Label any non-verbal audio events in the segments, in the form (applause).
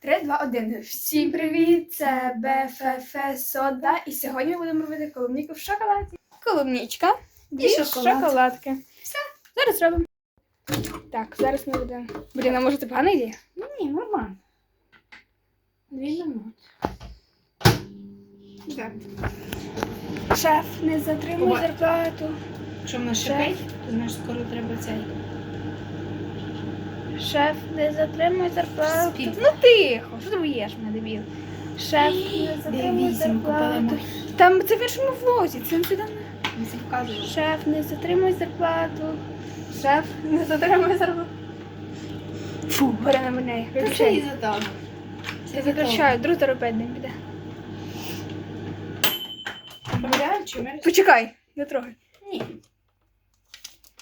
3, 2, 1. Всім привіт! Це БФФ Сода. І сьогодні ми будемо робити колумніку в шоколаді. Колумнічка і шоколад. шоколадки. Все, зараз робимо. Так, зараз ми будемо. Блін, а може це погана ідея? Ні, нормально. Так. Шеф, не затримуй зарплату. Що вона шипить, то знаєш, скоро треба цей. Шеф, не затримуй зарплату. Спів. Ну тихо, що ти боїш мене, дебіл? Шеф, не купили зарплату. Там це в іншому влозі, сюди не. Це вказує. Шеф, не затримуй зарплату. Шеф, не затримуй зарплату. Фу, горе на мене. Це із-за того. Я виключаю, друг торопед не піде. Почекай, не трогай. Ні.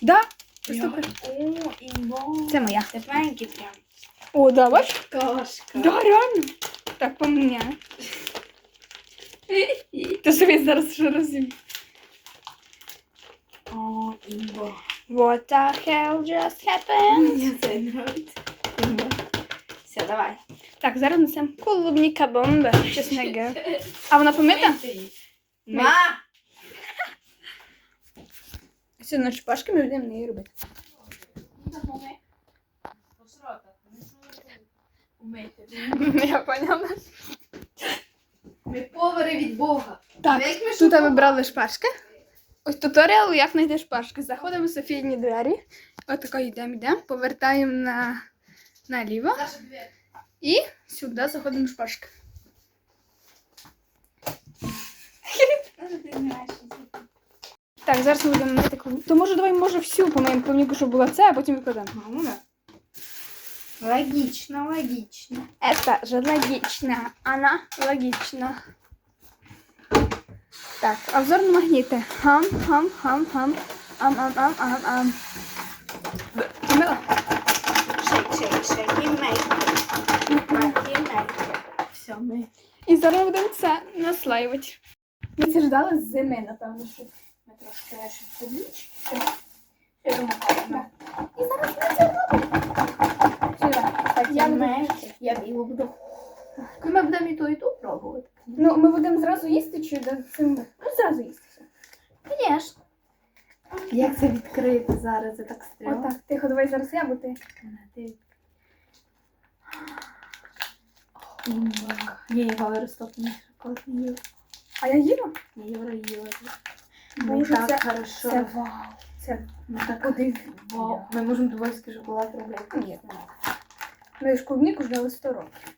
Да? Приступай. О, імбо. Це моя. Тепленький прям. О, да, бач? Кошка. Да, реально. Так, поміняю. Ти собі зараз що розумієш. О, імбо. What the hell just happened? Мені це нравиться. Імбо. Все, давай. Так, зараз несемо клубніка бомба, чесно. А вона помита? Ма! Сьогодні на шпажки ми будемо неї робити. Я поняла. Ми повари від Бога. Так, тут ми брали шпажки. Ось туторіал, як знайти шпажки. Заходимо в Софійні двері. Отако йдемо, йдемо, повертаємо на, наліво. І сюди заходимо в шпажки. Так, зараз ми будемо мити клуб. То може давай може всю помиємо клубніку, щоб була це, а потім викладемо. Мамуля. Логично, логично. Это же логично. Она логична. Так, обзор на магниты. Хам, хам, хам, хам. Ам, ам, ам, ам, ам. Помила? Шейк, шейк, шейк. І мейк. І мейк. Все, ми. І зараз будемо це наслаювати. Ми це ждали з зими, напевно, що. Трошки клубнички. Я думаю, так. І зараз ми це робимо. Так, я Я буду... Я білу буду. Ми будемо і ту, і ту пробувати. Ну, ми будемо зразу їсти чи до цим? Ну, зразу їсти все. Звісно. Як це відкрити зараз? Це так стрьомно. Отак, тихо, давай зараз я, бо ти. Ти... Імба. Ні, його розтоплений шоколад не їла. А я їла? Я його їла. Ми так це- хорошо. Це вау. Це Ми так. Вау. Ми можемо дубайський шоколад робити. Ні. Ми ж клубніку ждали 100 років.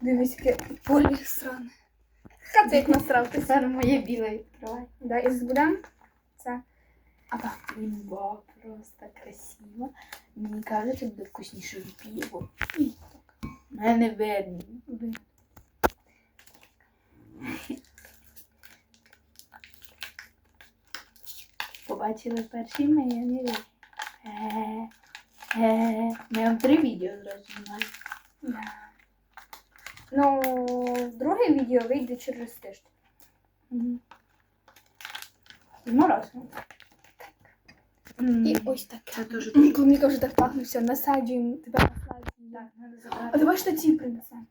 Дивись, яке полі сране. Це як насрав ти. Тепер моє біле відкривай. Да, і збудемо це. А так. Імба, просто красиво. Мені кажеться, буде вкусніше від піво. Мене видно. Побачили перші ми, я не вірю. Е, е, Ми вам три відео зразу. Да. Ну, друге відео вийде через тиждень. Морозно. М, І ось таке. Це дуже. Вже так пахне, все, насаджуємо, тебе насаджуємо. Так, надо А давай штаті принесемо.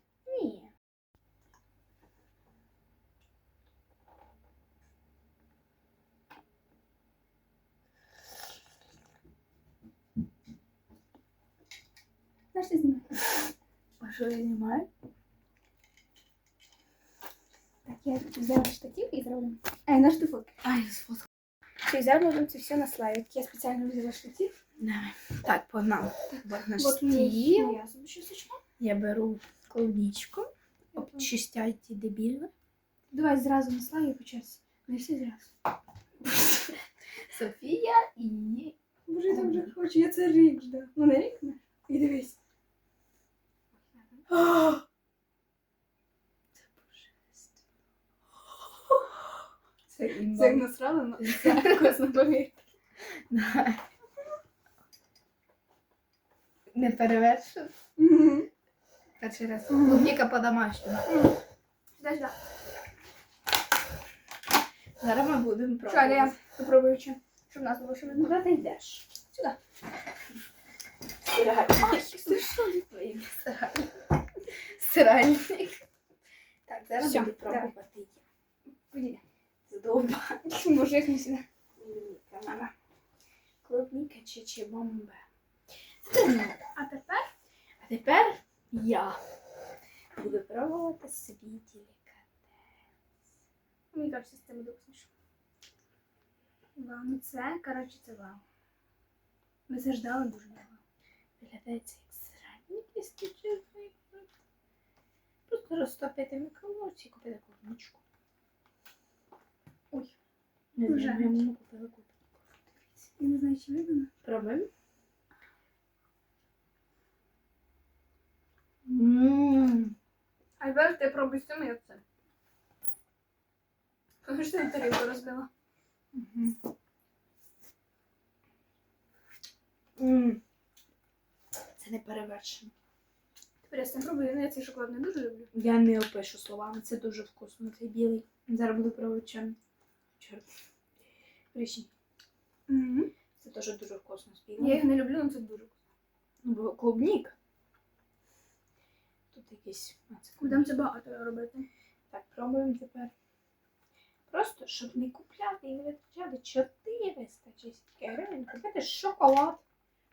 Ти знімай. А що я знімаю? Так, я взяла штатив і зробимо. Ей, наш дефолт. Ай, сфоткала. Чи зараз можемо це все наслаювати. Я спеціально взяла штатив. Давай. Так, погнали. Вот наш Вот мені моя зубочисточка. Я беру клубничку. Обчищайте дебільно. Давай зразу наслаю по черзі. Не всі зразу. Софія і Боже, я так вже хочу, я це рік ждав. Ну не рік, не? І дивись. Це Це як насрала, але це вкусно, повірте. Не перевершено. Мгм. Перший раз. Клубніка по-домашньому. Сюди, сюди. Зараз ми будемо Що, я пробувати. попробую чи. Щоб нас було ще видно. Куди ти йдеш? Сюди. Стирай. Ти що? Твої стирай. Сральник. Так, зараз Всьо, буду пробувати я. Подійди. Задовба. Може, (laughs) як не сюди. Клубніка. Клубніка чи бомба. А тепер А тепер я буду пробувати свій делікатес. мені кажеться, з цим буде вкусніше. Вау, ну це, коротше, це вау. Ми це ждали дуже довго. Виглядає як сральник, якщо чесно. Просто розтопити мікроволновці і купити клубничку. Ой, Не Вже. знаю, я мені купила. Дивіться. я не знаю, чи видно. Пробуємо. Ммм. А тепер ти пробуй з цим, я це. Тому що ти тарілку розбила. М. Це не перевершено. Я пробую, ну я цей шоколад не дуже люблю. Я не опишу словами, це дуже вкусно, цей білий. Зараз буду пробувати чорний. Чорний. Річний. Угу. Це теж дуже вкусно з Я їх не люблю, але це дуже вкусно. Ну, бо клубнік. Тут якийсь. Будемо це багато робити. Так, пробуємо тепер. Просто, щоб не купляти і не витрачати 400 чи скільки гривень, купити шоколад.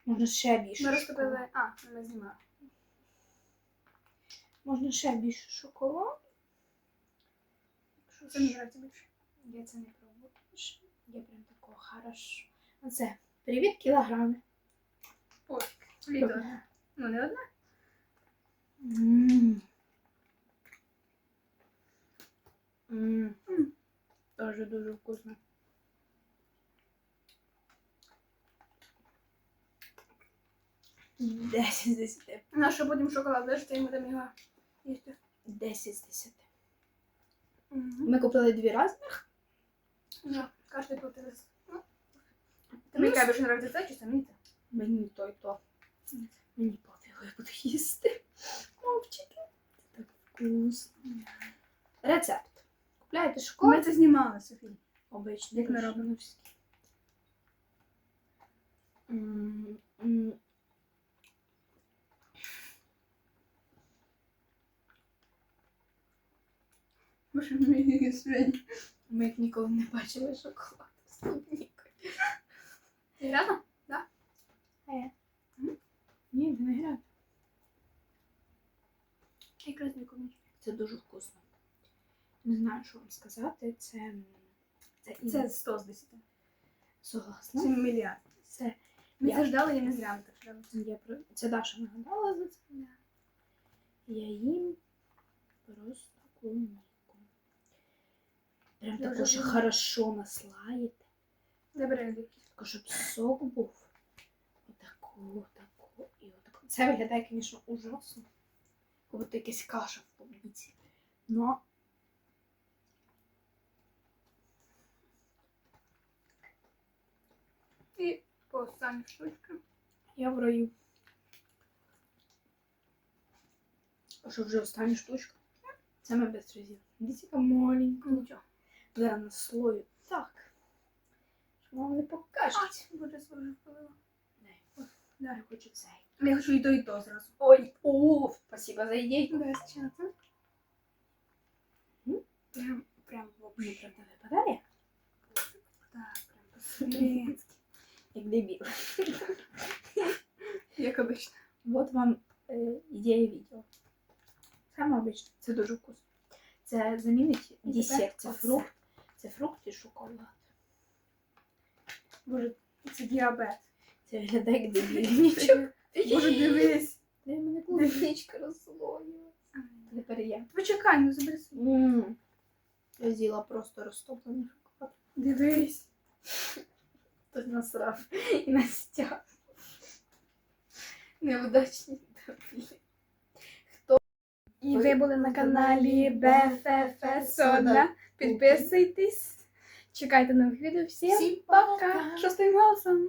Можна ще більше. Ми шоколаду. А, ми знімали. Можна ще більше шоколаду. Якщо Це ж- нравиться більше. Я це не пробую. Я прям такого хорошо. Оце. Привіт, кілограми. Ой, літо. Ну, не одна. Ммм. Ммм. Тоже дуже вкусно. Десять з десяти. На що потім шоколад лежить, і ми там його їсти. Десять з десяти. Угу. Ми купили дві рази. Ну, кожен платили. Ну, Ну, Тобі яка більше нравиться це чи самі це? Мені то і то. Мені пофігу, я буду їсти. Мовчики. Так вкусно. Рецепт. Купляєте шоколад. Ми це знімали, Софій. Обично. Як ми робимо. М, Боже, мій свинь. Ми як ніколи не бачили шоколад з клубнікою. Рядом? Е. Ні, виноград. Якраз не комічно. Це дуже вкусно. Не знаю, що вам сказати. Це. Це, Це 100 з 10. согласна. Це мільярд. Це, Ми Я- це ждали, я не зря ми так ждали. я, про- це Даша нагадала за це. Я їм просто клубніку. Прям таку, вже що думала. хорошо наслаїте. Забери якийсь. Тако, щоб сок був. Отаку, отаку і отаку. Це виглядає, звісно, ужасно. Будто якась каша в клубніці. Но І по останній штучці. я в раю. А що вже остання штучка? Це ми без разів. Дивіться, маленька. Нічого. Зараз наслою так. Що вам не покажуть. Боже, свою. Не, Да. я хочу цей. Я хочу і то, і то зразу. Ой, о, спасибо за ідею. Чата. М? Прям, прям вообще. правда випадає, Так, прям по-свинськи. як дебіл. Як обично. Вот вам е, ідея відео. Саме обично, це дуже вкусно. Це замінить десерт, це фрукт. Це фрукт і шоколад. Боже, це діабет. Це виглядає як дебільничок. Боже, дивись. В мене клубничка розслоїлась. Тепер я. Почекай, ну забери собі. Я з'їла просто розтоплений шоколад. Дивись. (laughs) Хтось насрав і настяг. Невдачні дебілі. І ви були на каналі БФФ Сода. Підписуйтесь. Чекайте нових відео. Всім Всім пока. пока. Шостим голосом.